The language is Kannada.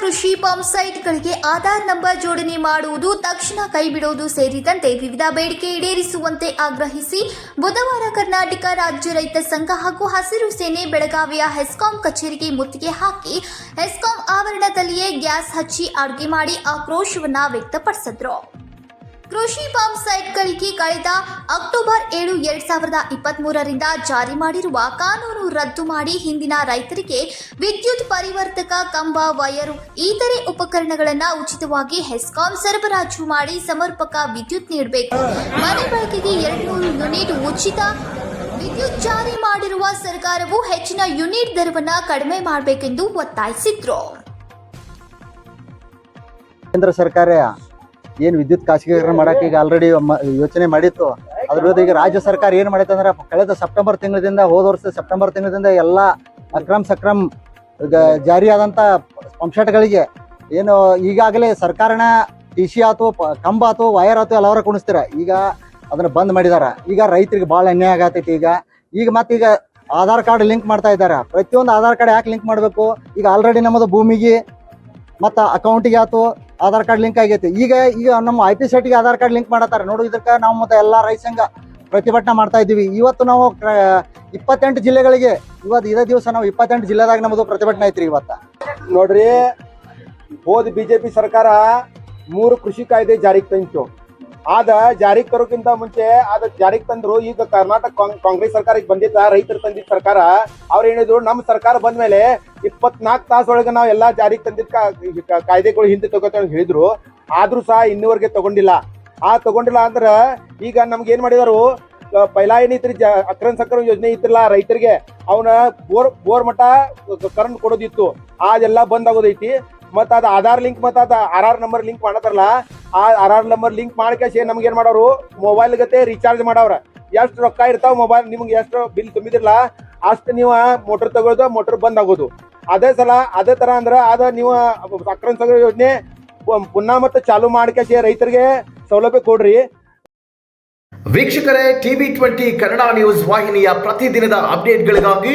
ಕೃಷಿ ಪಂಪ್ ಸೈಟ್ಗಳಿಗೆ ಆಧಾರ್ ನಂಬರ್ ಜೋಡಣೆ ಮಾಡುವುದು ತಕ್ಷಣ ಕೈಬಿಡುವುದು ಸೇರಿದಂತೆ ವಿವಿಧ ಬೇಡಿಕೆ ಈಡೇರಿಸುವಂತೆ ಆಗ್ರಹಿಸಿ ಬುಧವಾರ ಕರ್ನಾಟಕ ರಾಜ್ಯ ರೈತ ಸಂಘ ಹಾಗೂ ಹಸಿರು ಸೇನೆ ಬೆಳಗಾವಿಯ ಹೆಸ್ಕಾಂ ಕಚೇರಿಗೆ ಮುತ್ತಿಗೆ ಹಾಕಿ ಹೆಸ್ಕಾಂ ಆವರಣದಲ್ಲಿಯೇ ಗ್ಯಾಸ್ ಹಚ್ಚಿ ಅಡುಗೆ ಮಾಡಿ ಆಕ್ರೋಶವನ್ನು ವ್ಯಕ್ತಪಡಿಸಿದ್ರು. ಕೃಷಿ ಪಂಪ್ ಸೈಟ್ಗಳಿಗೆ ಕಳೆದ ಅಕ್ಟೋಬರ್ ಏಳು, ಎರಡ್ ಸಾವಿರದ ಇಪ್ಪತ್ತ್ ಮೂರರಿಂದ ಜಾರಿ ಮಾಡಿರುವ ಕಾನೂನು ರದ್ದು ಮಾಡಿ ಹಿಂದಿನ ರೈತರಿಗೆ ವಿದ್ಯುತ್ ಪರಿವರ್ತಕ, ಕಂಬ, ವಯರು, ಇತರೆ ಉಪಕರಣಗಳನ್ನು ಉಚಿತವಾಗಿ ಹೆಸ್ಕಾಂ ಸರಬರಾಜು ಮಾಡಿ ಸಮರ್ಪಕ ವಿದ್ಯುತ್ ನೀಡಬೇಕು. ಮನೆ ಬಳಕೆಗೆ ಎರಡ್ನೂರು ಯೂನಿಟ್ ಉಚಿತ ವಿದ್ಯುತ್ ಜಾರಿ ಮಾಡಿರುವ ಸರ್ಕಾರವು ಹೆಚ್ಚಿನ ಯೂನಿಟ್ ದರವನ್ನು ಕಡಿಮೆ ಮಾಡಬೇಕೆಂದು ಒತ್ತಾಯಿಸಿದ್ರು. ಕೇಂದ್ರ ಸರ್ಕಾರ ಏನು ವಿದ್ಯುತ್ ಖಾಸಗೀಕರಣ ಮಾಡಕ್ಕೆ ಈಗ ಆಲ್ರೆಡಿ ಯೋಚನೆ ಮಾಡಿತ್ತು. ಅದ್ರ ಈಗ ರಾಜ್ಯ ಸರ್ಕಾರ ಏನು ಮಾಡೈತೆ ಅಂದ್ರೆ ಕಳೆದ ಸೆಪ್ಟೆಂಬರ್ ತಿಂಗಳಿಂದ, ಹೋದ ವರ್ಷ ಸೆಪ್ಟೆಂಬರ್ ತಿಂಗಳಿಂದ ಎಲ್ಲ ಅಕ್ರಮ್ ಸಕ್ರಮ್ ಜಾರಿಯಾದಂಥ ಪಂಪ್ಸೆಟ್ಗಳಿಗೆ ಏನು ಈಗಾಗಲೇ ಸರ್ಕಾರನ ಟಿ ಸಿ ಆತು ಕಂಬ ಆತು ವೈರ್ ಆತು ಎಲ್ಲವರ ಕುಣಿಸ್ತೀರ. ಈಗ ಅದನ್ನ ಬಂದ್ ಮಾಡಿದಾರ. ಈಗ ರೈತರಿಗೆ ಭಾಳ ಅನ್ಯಾಯ ಆಗತೈತಿ ಈಗ. ಈಗ ಮತ್ತೀಗ ಆಧಾರ್ ಕಾರ್ಡ್ ಲಿಂಕ್ ಮಾಡ್ತಾ ಇದ್ದಾರೆ. ಪ್ರತಿಯೊಂದು ಆಧಾರ್ ಕಾರ್ಡ್ ಯಾಕೆ ಲಿಂಕ್ ಮಾಡಬೇಕು? ಈಗ ಆಲ್ರೆಡಿ ನಮ್ಮದು ಭೂಮಿಗೆ ಮತ್ತು ಅಕೌಂಟಿಗೆ ಆತು. ಆಧಾರ್ ಕಾರ್ಡ್ ಲಿಂಕ್ ಆಗೈತಿ. ಈಗ ಈಗ ನಮ್ಮ ಐ ಪಿ ಸೆಟ್ಗೆ ಆಧಾರ್ ಕಾರ್ಡ್ ಲಿಂಕ್ ಮಾಡತ್ತಾರೆ. ನೋಡು, ಇದಕ್ಕೆ ನಾವು ಮತ್ತೆ ಎಲ್ಲ ರೈತ ಸಂಘ ಪ್ರತಿಭಟನೆ ಮಾಡ್ತಾ ಇದ್ದೀವಿ. ಇವತ್ತು ನಾವು ಇಪ್ಪತ್ತೆಂಟು ಜಿಲ್ಲೆಗಳಿಗೆ, ಇವತ್ತು ಇದೇ ದಿವಸ ನಾವು ಇಪ್ಪತ್ತೆಂಟು ಜಿಲ್ಲೆದಾಗ ನಮ್ಮದು ಪ್ರತಿಭಟನೆ ಐತ್ರಿ ಇವತ್ತು. ನೋಡ್ರಿ, ಹೋದ ಬಿಜೆಪಿ ಸರ್ಕಾರ ಮೂರು ಕೃಷಿ ಕಾಯ್ದೆ ಜಾರಿಗೆ ತಂತು. ಆದ ಜಾರಿಗೆ ತರೋಕ್ಕಿಂತ ಮುಂಚೆ ಅದ ಜಾರಿಗೆ ತಂದ್ರು, ಈಗ ಕರ್ನಾಟಕ ಕಾಂಗ್- ಕಾಂಗ್ರೆಸ್ ಸರ್ಕಾರ ಈಗ ಬಂದಿದ್ದ, ರೈತರು ತಂದಿದ್ದ ಸರ್ಕಾರ, ಅವ್ರು ಹೇಳಿದ್ರು ನಮ್ಮ ಸರ್ಕಾರ ಬಂದ ಮೇಲೆ ಇಪ್ಪತ್ನಾಲ್ಕು ತಾಸೊಳಗೆ ನಾವು ಎಲ್ಲಾ ಜಾರಿಗೆ ತಂದಿದ್ದ ಕಾಯ್ದೆಗಳು ಹಿಂದೆ ತಗೋತೇವೆ ಅಂತ ಹೇಳಿದ್ರು. ಆದ್ರೂ ಸಹ ಇನ್ನೂವರೆಗೆ ತಗೊಂಡಿಲ್ಲ. ಆ ತಗೊಂಡಿಲ್ಲ ಅಂದ್ರೆ ಈಗ ನಮ್ಗೆ ಏನ್ ಮಾಡಿದಾರು ಪೈಲಾ ಏನೈತ್ರಿ ಜ, ಅಕ್ರಮ್ ಸಕ್ರಮ್ ಯೋಜನೆ ಇತ್ತಿಲ್ಲ ರೈತರಿಗೆ, ಅವನ ಬೋರ್ ಬೋರ್ ಮಟ್ಟ ಕರೆಂಟ್ ಕೊಡೋದಿತ್ತು. ಅದೆಲ್ಲ ಬಂದ್ ಆಗೋದೈತಿ. ಮತ್ತ ಅದ ಆಧಾರ್ ಲಿಂಕ್ ಮತ್ತ ಅದ ಆರ್ ಆರ್ ನಂಬರ್ ಲಿಂಕ್ ಮಾಡತಾರಲ್ಲ, ಆ ಆರ್ ಆರ್ ನಂಬರ್ ಲಿಂಕ್ ಮಾಡ್ಕೇಸಿ ನಮ್ಗೆ ಏನ್ ಮಾಡೋರು? ಮೊಬೈಲ್ ಗತೆ ರೀಚಾರ್ಜ್ ಮಾಡವ್ರ. ಎಷ್ಟು ರೊಕ್ಕ ಇರ್ತಾವ ಮೊಬೈಲ್ ನಿಮ್ಗೆ ಎಷ್ಟು ಬಿಲ್ ತುಂಬಿದಿರಲ್ಲ, ಅಷ್ಟು ನೀವು ಮೋಟರ್ ತಗೊಳ್ಳೋದು ಮೋಟರ್ ಬಂದ್ ಆಗೋದು. ಅದೇ ಸಲ ಅದೇ ತರ ಅಂದ್ರ ಅದ ನೀವು ಅಕ್ರಮ ಯೋಜನೆ ಪುನಃ ಮತ್ತೆ ಚಾಲು ಮಾಡ್ಕೇಶಿ ರೈತರಿಗೆ ಸೌಲಭ್ಯ ಕೊಡ್ರಿ. ವೀಕ್ಷಕರೇ ಟಿವಿ ಟ್ವೆಂಟಿ ಕನ್ನಡ ನ್ಯೂಸ್ ವಾಹಿನಿಯ ಪ್ರತಿದಿನದ ಅಪ್ಡೇಟ್ಗಳಿಗಾಗಿ